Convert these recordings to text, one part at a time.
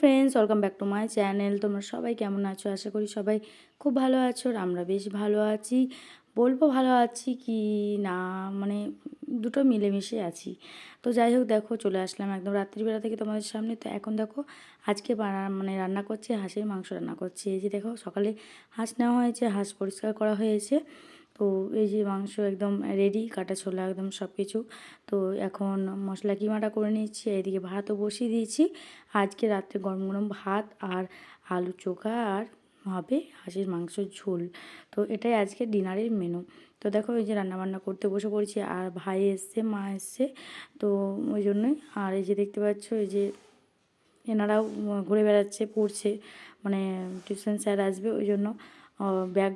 Friends welcome back to my channel তোমরা সবাই কেমন আছো? আশা করি সবাই খুব ভালো আছো আমরা বেশ ভালো আছি। বলব ভালো আছি কি না মানে দুটো মিলেমিশে আছি। তো যাই হোক, দেখো, চলে আসলাম একদম রাত্রিবেলা থেকে তোমাদের সামনে। তো এখন দেখো, আজকে মানে রান্না করছে, হাঁসের মাংস রান্না করছে। এই যে দেখো, সকালে হাঁস নেওয়া হয়েছে, হাঁস পরিষ্কার করা হয়েছে। তো এই যে মাংস একদম রেডি কাটা ছোলা একদম সব কিছু তো এখন মশলা কিমাটা করে নিচ্ছি, এদিকে ভাতও বসিয়ে দিয়েছি। আজকে রাত্রে গরম গরম ভাত আর আলু চোখা আর হবে হাঁসের মাংসের ঝোল। তো এটাই আজকে ডিনারের মেনু তো দেখো ওই যে রান্নাবান্না করতে বসে পড়েছি, আর ভাই এসছে, মা এসছে। তো ওই জন্যই, আর এই যে দেখতে পাচ্ছ, এই যে এনারাও ঘুরে বেড়াচ্ছে, পড়ছে। মানে টিউশন স্যার আসবে, ওই জন্য ব্যাগ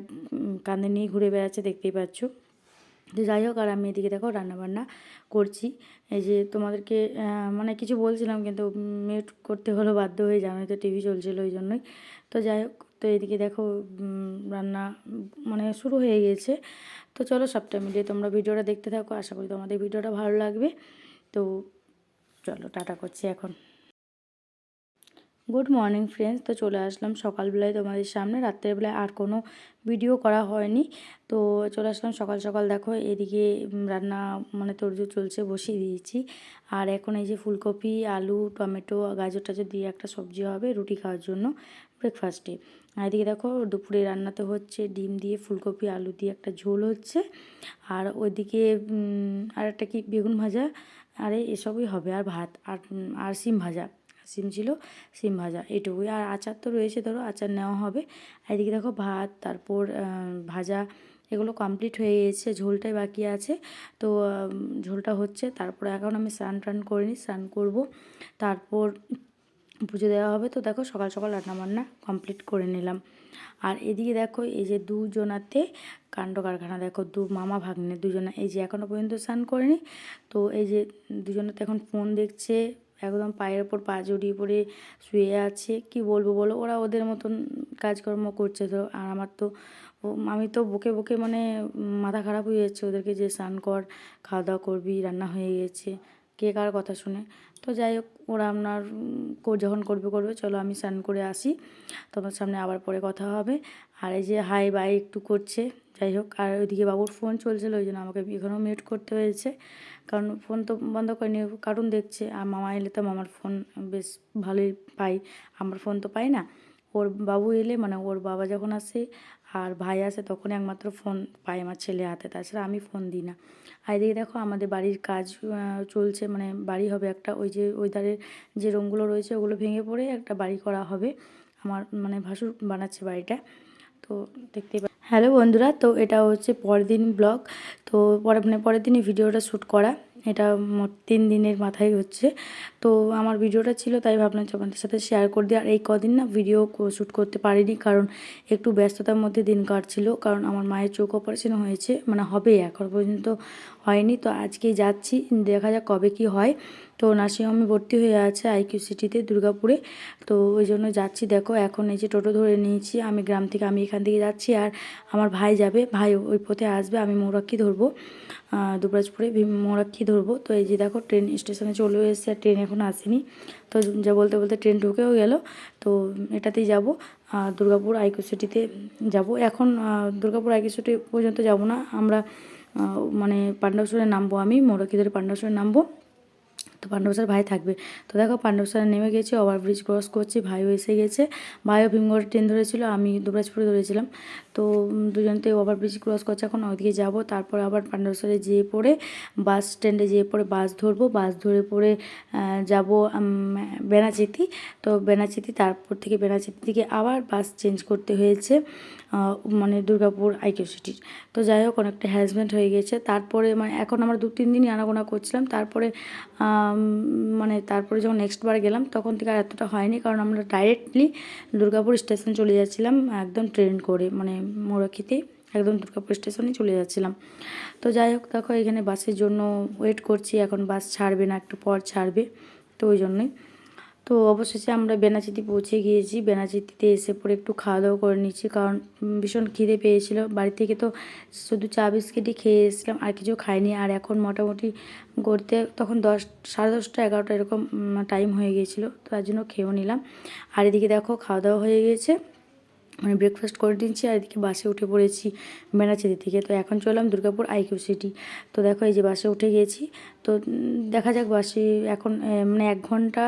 কাঁধে নিয়ে ঘুরে বেড়াচ্ছে, দেখতেই পাচ্ছ। তো যাই হোক, আর আমি এদিকে দেখো রান্নাবান্না করছি। এই যে তোমাদেরকে মানে কিছু বলছিলাম, কিন্তু মিউট করতে হলো, বাধ্য হয়ে যাবে তো টিভি চলছিল ওই জন্যই। তো যাই হোক, তো এদিকে দেখো রান্না মানে শুরু হয়ে গেছে। তো চলো, সবটা মিলিয়ে তোমরা ভিডিওটা দেখতে থাকো। আশা করি তোমাদের ভিডিওটা ভালো লাগবে। তো চলো, টাটা করছি এখন। গুড মর্নিং ফ্রেন্ডস তো চলে আসলাম সকালবেলায় তোমাদের সামনে। রাত্রেবেলায় আর কোনো ভিডিও করা হয়নি। তো চলে আসলাম সকাল সকাল। দেখো, এদিকে রান্না মানে তোড়জোড় চলছে, বসিয়ে দিয়েছি। আর এখন এই যে ফুলকপি, আলু, টমেটো, গাজর টাজর দিয়ে একটা সবজি হবে রুটি খাওয়ার জন্য ব্রেকফাস্টে আর এদিকে দেখো, দুপুরে রান্নাতে হচ্ছে ডিম দিয়ে ফুলকপি, আলু দিয়ে একটা ঝোল হচ্ছে। আর ওইদিকে আর একটা কি, বেগুন ভাজা, আরে এসবই হবে। আর ভাত, আর আর সিম ভাজা। সিম ছিল, সিম ভাজা এটুকুই আর আচার তো রয়েছে, ধরো আচার নেওয়া হবে। আর এদিকে দেখো ভাত, তারপর ভাজা, এগুলো কমপ্লিট হয়ে গেছে, ঝোলটাই বাকি আছে। তো ঝোলটা হচ্ছে, তারপর এখন আমি স্নান টান করিনি স্নান করব। তারপর পুজো দেওয়া হবে। তো দেখো সকাল সকাল রান্নাবান্না কমপ্লিট করে নিলাম। আর এদিকে দেখো, এই যে দুজনাতে কাণ্ড কারখানা, দেখো দু, মামা ভাগ্নে দুজনা। এই যে এখনও পর্যন্ত স্নান করেনি। তো এই যে দুজনাতে এখন ফোন দেখছে একদম পায়ের ওপর পা জড়িয়ে পড়ে শুয়ে আছে। কি বলব বলো? ওরা ওদের মতন কাজকর্ম করছে তো। আর আমার তো আমি তো বকে বকে মানে মাথা খারাপ হয়ে যাচ্ছে ওদেরকে যে স্নান কর খাওয়া দাওয়া করবি, রান্না হয়ে গেছে। কে কার কথা শুনে? তো যাই হোক, ওরা আপনার যখন করবে করবে, চলো আমি স্নান করে আসি। তোমার সামনে আবার পরে কথা হবে। আর এই যে হাই বাই একটু করছে, যাই হোক। আর ওইদিকে বাবুর ফোন চলছিল, ওই জন্য আমাকে এখানেও মিউট করতে হয়েছে। কারণ ফোন তো বন্ধ করিনি কার্টুন দেখছে, আর মামা এলে তো মামার ফোন বেশ ভালোই পাই। আমার ফোন তো পাই না। ওর বাবু এলে মানে ওর বাবা যখন আসে আর ভাই আসে তখন একমাত্র ফোন পাই আমার ছেলে হাতে। তাছাড়া আমি ফোন দিই না। আর এদিকে দেখো আমাদের বাড়ির কাজ চলছে মানে বাড়ি হবে একটা, ওই যে ওই ধারের যে রুমগুলো রয়েছে ওগুলো ভেঙে পড়ে একটা বাড়ি করা হবে। আমার মানে ভাসুর বানাচ্ছে বাড়িটা। তো দেখতেই হ্যালো বন্ধুরা, তো এটা হচ্ছে পরের দিন ব্লগ। তো পরে মানে পরের দিনই ভিডিওটা শ্যুট করা। এটা মোট তিন দিনের মাথায় হচ্ছে। তো আমার ভিডিওটা ছিল, তাই ভাবলাম তোমাদের সাথে শেয়ার করে দিই। আর এই কদিন না ভিডিও শ্যুট করতে পারিনি, কারণ একটু ব্যস্ততার মধ্যে দিন কাটছিল। কারণ আমার মায়ের চোখ অপারেশন হয়েছে মানে হবে এখন পর্যন্ত হয়নি। তো আজকেই যাচ্ছি, দেখা যাক কবে কি হয়। তো নার্সিংহোমে ভর্তি হয়ে আছে আইকিউ সিটিতে দুর্গাপুরে। তো ওই জন্য যাচ্ছি। দেখো, এখন এই যে টোটো ধরে নিয়েছি, আমি গ্রাম থেকে, আমি এখান থেকে যাচ্ছি আর আমার ভাই যাবে। ভাই ওই পথে আসবে, আমি মৌরাক্ষী ধরবো। দুবরাজপুরে মৌরাক্ষী ধরবো। তো এই যে দেখো, ট্রেন স্টেশনে চলে এসেছে আর ট্রেন এখন আসেনি। তো যা বলতে বলতে ট্রেন ঢুকেও গেল। তো এটাতেই যাব। দুর্গাপুর আইকিউ সিটিতে যাব। এখন দুর্গাপুর আইকিউ সিটি পর্যন্ত যাব না। আমরা মানে পাণ্ডবসরে নামবো আমি, মৌরাক্ষী ধরে পাণ্ডবসরে নামবো। তো পাণ্ডবসার ভাই থাকবে। তো দেখো পাণ্ডবসারে নেমে গেছি, ওভারব্রিজ ক্রস করছি, ভাইও এসে গেছে। ভাইও ভীমগড় ট্রেন ধরেছিল, আমি দুবরাজপুরে ধরেছিলাম। তো দুজনতে ওভারব্রিজ ক্রস করছে। এখন ওইদিকে যাব, তারপর আবার পাণ্ডবসারে যেয়ে পড়ে বাস স্ট্যান্ডে যেয়ে পড়ে বাস ধরবো। বাস ধরে পড়ে যাব বেনাচিতি। তো বেনাচিতি, তারপর থেকে বেনাচিতি থেকে আবার বাস চেঞ্জ করতে হয়েছে মানে দুর্গাপুর আইকিউ সিটির। তো যাই হোক, অনেকটা হ্যারাসমেন্ট হয়ে গেছে। তারপরে মানে এখন আমরা দু তিন দিনই আনাগোনা করছিলাম। তারপরে মানে তারপরে যখন নেক্সট বার গেলাম, তখন থেকে আর এতটা হয়নি। কারণ আমরা ডাইরেক্টলি দুর্গাপুর স্টেশন চলে যাচ্ছিলাম, একদম ট্রেন করে মানে মোরাখিতে একদম দুর্গাপুর স্টেশনে চলে যাচ্ছিলাম। তো যাই হোক, দেখো এখানে বাসের জন্য ওয়েট করছি, এখন বাস ছাড়বে না, একটু পর ছাড়বে, তো ওই জন্যই। তো অবশেষে আমরা বেনাচিতি পৌঁছে গিয়েছি বেনাচিতিতে এসে পরে একটু খাওয়া দাওয়া করে নিচ্ছি, কারণ ভীষণ খিদে পেয়েছিল। বাড়ি থেকে তো শুধু চা বিস্কিটই খেয়ে এসেছিলাম, আর কিছু খাইনি, আর এখন মোটামুটি গড়তে তখন দশ, সাড়ে দশটা, এগারোটা এরকম টাইম হয়ে গিয়েছিল, তো তার জন্য খেয়েও নিলাম। আর এদিকে দেখো খাওয়া দাওয়া হয়ে গিয়েছে। মানে ব্রেকফাস্ট করে নিচ্ছি আর এদিকে বাসে উঠে পড়েছি বেনাচিতি থেকে তো এখন চললাম দুর্গাপুর আইকিউ সিটি তো দেখো এই যে বাসে উঠে গেছি। তো দেখা যাক বাসে এখন মানে এক ঘণ্টা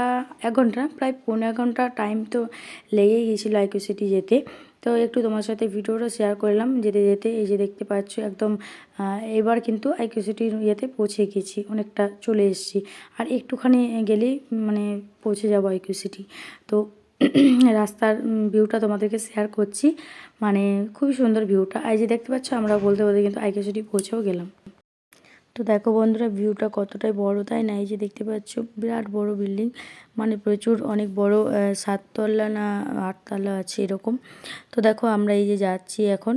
এক ঘণ্টা প্রায় পনেরো এক ঘণ্টা টাইম তো লেগেই গিয়েছিল আইকিউ সিটি যেতে। তো একটু তোমার সাথে ভিডিওটা শেয়ার করলাম, যেতে যেতে এই যে দেখতে পাচ্ছ একদম এবার কিন্তু আইকিউ সিটির ইয়েতে পৌঁছে গেছি, অনেকটা চলে এসেছি। আর একটুখানি গেলেই মানে পৌঁছে যাব আইকিউ সিটি তো রাস্তার ভিউটা তোমাদেরকে শেয়ার করছি। মানে খুবই সুন্দর ভিউটা আই যে দেখতে পাচ্ছ, আমরা বলতে বলতে কিন্তু আইকে সিটি পৌঁছেও গেলাম। তো দেখো বন্ধুরা ভিউটা কতটাই বড়, তাই না? এই যে দেখতে পাচ্ছ, বিরাট বড় বিল্ডিং মানে প্রচুর, অনেক বড় সাততলা না আটতলা আছে এরকম। তো দেখো, আমরা এই যে যাচ্ছি এখন।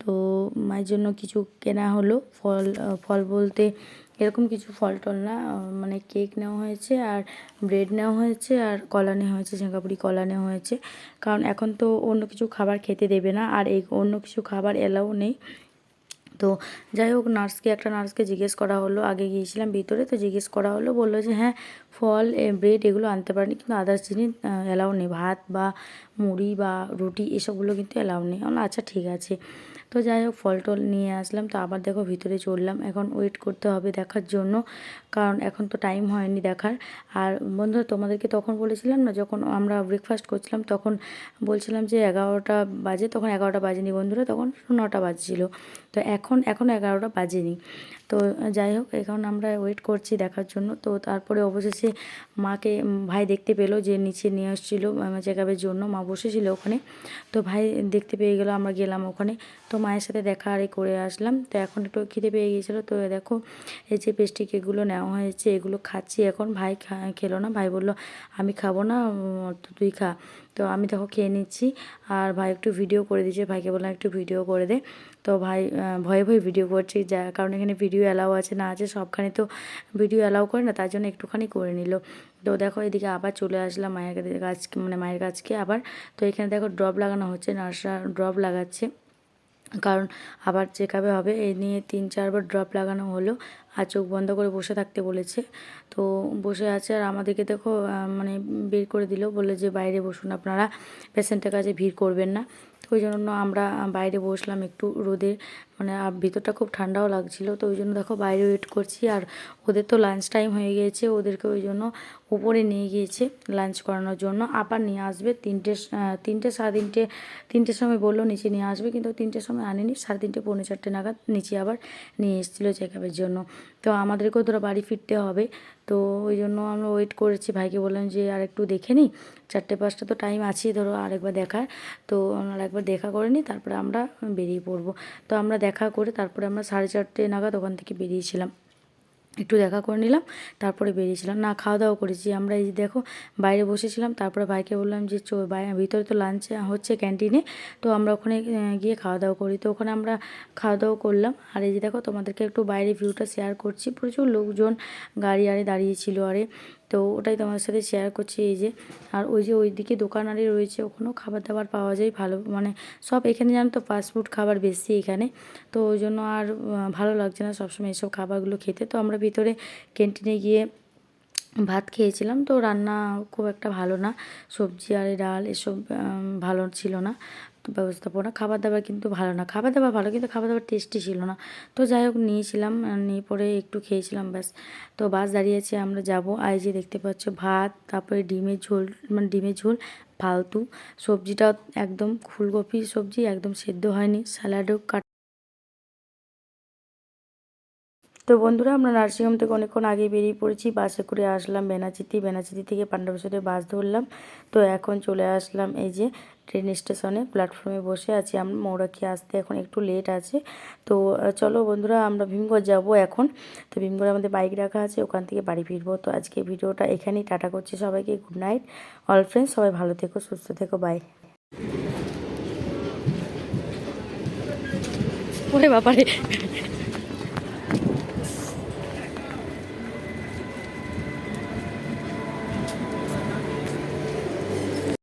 তো মায়ের জন্য কিছু কেনা হলো। ফল ফল বলতে এরকম কিছু ফল টল না মানে কেক নেওয়া হয়েছে আর ব্রেড নেওয়া হয়েছে আর কলা নেওয়া হয়েছে সিঙ্গাপুরি কলা নেওয়া হয়েছে। কারণ এখন তো অন্য কিছু খাবার খেতে দেবে না আর এই অন্য কিছু খাবার এলাও নেই। তো যাই হোক, নার্সকে, একটা নার্সকে জিজ্ঞেস করা হলো। আগে গিয়েছিলাম ভিতরে তো জিজ্ঞেস করা হলো, বলল যে হ্যাঁ ফল ব্রেড এগুলো আনতে পারেনি কিন্তু আদার্স জিনিস অ্যালাউ নেই। ভাত বা মুড়ি বা রুটি এসবগুলো কিন্তু অ্যালাউ নেই। আচ্ছা ঠিক আছে। তো যাই হোক ফল টল নিয়ে আসলাম। তো আবার দেখো ভিতরে চললাম। এখন ওয়েট করতে হবে দেখার জন্য, কারণ এখন তো টাইম হয়নি দেখার। আর বন্ধুরা তোমাদেরকে তখন বলেছিলাম না, যখন আমরা ব্রেকফাস্ট করছিলাম, তখন বলছিলাম যে এগারোটা বাজে, তখন এগারোটা বাজেনি বন্ধুরা, তখন নটা বাজছিল। তো এখন এখন এগারোটা বাজেনি। তো যাই হোক, এখন আমরা ওয়েট করছি দেখার জন্য। তো তারপরে অবশেষে মাকে, ভাই দেখতে পেল যে নিচে নিয়ে আসছিল চেক আপের জন্য। মা বসেছিল ওখানে। তো ভাই দেখতে পেয়ে গেলো, আমরা গেলাম ওখানে। তো মায়ের সাথে দেখা আর করে আসলাম। তো এখন একটু খিদে পেয়ে গিয়েছিল। তো দেখো, এই যে পেস্ট্রি কেকগুলো নেওয়া হয়েছে, এগুলো খাচ্ছি এখন। ভাই খেলো না। ভাই বলল, আমি খাব না তুই খা। তো আমি দেখো খেয়ে নিচ্ছি। আর ভাই একটু ভিডিও করে দিয়েছে। ভাইকে বললাম, একটু ভিডিও করে দে। তো ভাই ভয়ে ভয়ে ভিডিও করছি। যা কারণ এখানে ভিডিও অ্যালাউ আছে, না আছে, সবখানে তো ভিডিও অ্যালাউ করে না, তার জন্য একটুখানি করে নিল। তো দেখো, এদিকে আবার চলে আসলাম মায়ের কাছ মানে মায়ের কাছকে আবার। তো এখানে দেখো ড্রপ লাগানো হচ্ছে নার্সরা ড্রপ লাগাচ্ছে। কারণ আবার চেক আপে হবে এই নিয়ে তিন, চারবার ড্রপ লাগানো হলো, আর চোখ বন্ধ করে বসে থাকতে বলেছে। তো বসে আছে, আর আমাদেরকে দেখো মানে বের করে দিল বলে যে বাইরে বসুন আপনারা পেশেন্টের কাছে ভিড় করবেন না। ওই জন্য আমরা বাইরে বসলাম একটু রোদে। মানে ভিতরটা খুব ঠান্ডাও লাগছিল। তো ওই জন্য দেখো বাইরে ওয়েট করছি। আর ওদের তো লাঞ্চ টাইম হয়ে গিয়েছে। ওদেরকে ওই জন্য উপরে নিয়ে গিয়েছে লাঞ্চ করানোর জন্য। আবার নিয়ে আসবে, তিনটে তিনটে, সাড়ে তিনটে, তিনটের সময় বলল নিচে নিয়ে আসবে, কিন্তু তিনটের সময় আনেনি। সাড়ে তিনটে, পৌনে চারটে নাগাদ নিচে আবার নিয়ে এসেছিল চেক আপের জন্য। তো আমাদেরকেও ধরো বাড়ি ফিরতে হবে। তো ওই জন্য আমরা ওয়েট করেছি, ভাইকে বললাম যে আর একটু দেখে নিই। চারটে, পাঁচটা তো টাইম আছেই ধরো আরেকবার দেখার। তো আমরা একবার দেখা করে নিই, তারপরে আমরা বেরিয়ে পড়ব। তো আমরা দেখা করে তারপরে আমরা সাড়ে চারটে নাগাদ ওখান থেকে বেরিয়েছিলাম। একটু দেখা করে নিলাম, তারপরে বেরিয়েছিলাম। না খাওয়া দাওয়া করেছি। আমরা এই দেখো, বাইরে বসেছিলাম, তারপরে ভাইকে বললাম যে, চো ভিতরে তো লাঞ্চ হচ্ছে ক্যান্টিনে তো আমরা ওখানে গিয়ে খাওয়া দাওয়া করি। তো ওখানে আমরা খাওয়া দাওয়া করলাম। আর এই যে দেখো, তোমাদেরকে একটু বাইরে ভিউটা শেয়ার করছি। প্রচুর লোকজন, গাড়ি আরে দাঁড়িয়েছিল আরে। তো ওটাই তোমাদের সাথে শেয়ার করছি, এই যে। আর ওই যে ওইদিকে দোকান আরে রয়েছে, ওখানেও খাবার দাবার পাওয়া যায় ভালো মানে সব এখানে জানো তো ফাস্টফুড খাবার বেশি এখানে। তো ওই জন্য আর ভালো লাগছে না সবসময় এসব খাবারগুলো খেতে। তো আমরা ভিতরে ক্যান্টিনে গিয়ে ভাত খেয়েছিলাম, তো রান্না খুব একটা ভালো না। সবজি আর ডাল এসব ভালো ছিল না। ব্যবস্থাপনা খাবার দাবার কিন্তু ভালো না। খাবার দাবার ভালো কিন্তু খাবার দাবার টেস্টি ছিল না। তো যাই হোক, নিয়েছিলাম, নিয়ে পরে একটু খেয়েছিলাম, ব্যাস। তো বাস দাঁড়িয়েছে আমরা যাব। যে দেখতে পাচ্ছ, ভাত, তারপরে ডিমের ঝোল মানে ডিমের ঝোল, ফালতু। সবজিটা একদম ফুলকপি সবজি, একদম সেদ্ধ হয়নি। স্যালাডও কাট তো বন্ধুরা, আমরা নার্সিংহোম থেকে অনেকক্ষণ আগে বেরিয়ে পড়েছি। বাসে করে আসলাম বেনাচিতি। বেনাচিতি থেকে পাণ্ডবেশ্বরে বাস ধরলাম। তো এখন চলে আসলাম এই যে ট্রেন স্টেশনে প্ল্যাটফর্মে বসে আছি আমরা। মৌরাক্ষী আসতে এখন একটু লেট আছে। তো চলো বন্ধুরা, আমরা ভীমগড় যাব এখন। তো ভীমগড়ে আমাদের বাইক রাখা আছে, ওখান থেকে বাড়ি ফিরবো। তো আজকে ভিডিওটা এখানেই টাটা করছি সবাইকে। গুড নাইট অল ফ্রেন্ডস সবাই ভালো থেকো, সুস্থ থেকো বাই ওরে বাবারে।